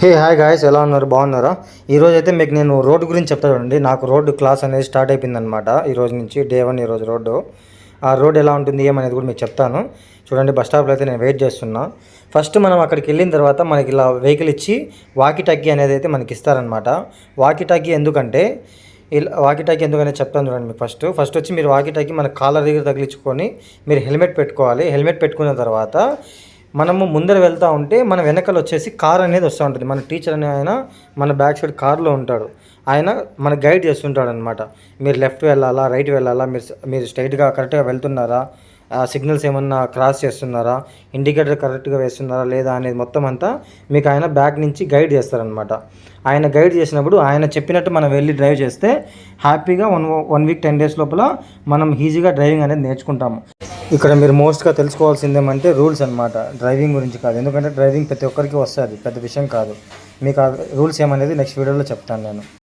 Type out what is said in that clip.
Hey hi guys ఎలా ఉన్నారు? బాగున్నారా? ఈరోజు అయితే మీకు నేను రోడ్డు గురించి చెప్తా చూడండి. నాకు రోడ్డు క్లాస్ అనేది స్టార్ట్ అయిపోయిందనమాట ఈ రోజు నుంచి డే వన్ ఈరోజు రోడ్డు. ఆ రోడ్ ఎలా ఉంటుంది ఏమనేది కూడా మీకు చెప్తాను. చూడండి బస్ స్టాప్లో అయితే నేను వెయిట్ చేస్తున్నా. ఫస్ట్ మనం అక్కడికి వెళ్ళిన తర్వాత మనకి ఇలా వెహికల్ ఇచ్చి వాకి టగ్గి అనేది అయితే మనకి ఇస్తారనమాట వాకి టగ్గి ఎందుకంటే ఇలా వాకి టాకీ ఎందుకనే చెప్తాను చూడండి మీకు ఫస్ట్. ఫస్ట్ వచ్చి మీరు వాకిటాకీ మన కాలర్ దగ్గర తగిలించుకొని మీరు హెల్మెట్ పెట్టుకోవాలి. హెల్మెట్ పెట్టుకున్న తర్వాత మనము ముందర వెళ్తూ ఉంటే మన వెనకాల వచ్చేసి కార్ అనేది వస్తూ ఉంటుంది. మన టీచర్ అనే ఆయన మన బ్యాక్ సైడ్ కార్లో ఉంటాడు. ఆయన మన గైడ్ చేస్తుంటాడు అనమాట మీరు లెఫ్ట్ వెళ్ళాలా రైట్ వెళ్ళాలా మీరు మీరు స్ట్రైట్గా కరెక్ట్గా వెళ్తున్నారా? సిగ్నల్స్ ఏమన్నా క్రాస్ చేస్తున్నారా? ఇండికేటర్ కరెక్ట్గా వేస్తున్నారా లేదా అనేది మొత్తం అంతా మీకు ఆయన బ్యాక్ నుంచి గైడ్ చేస్తారనమాట ఆయన గైడ్ చేసినప్పుడు ఆయన చెప్పినట్టు మనం వెళ్ళి డ్రైవ్ చేస్తే హ్యాపీగా one one week ten days లోపల మనం ఈజీగా డ్రైవింగ్ అనేది నేర్చుకుంటాము. ఇక్కడ మీరు మోస్ట్గా తెలుసుకోవాల్సింది ఏమంటే రూల్స్ అనమాట డ్రైవింగ్ గురించి కాదు. ఎందుకంటే డ్రైవింగ్ ప్రతి ఒక్కరికి వస్తుంది. పెద్ద విషయం కాదు. మీకు ఆ రూల్స్ ఏమనేది నెక్స్ట్ వీడియోలో చెప్తాను నేను.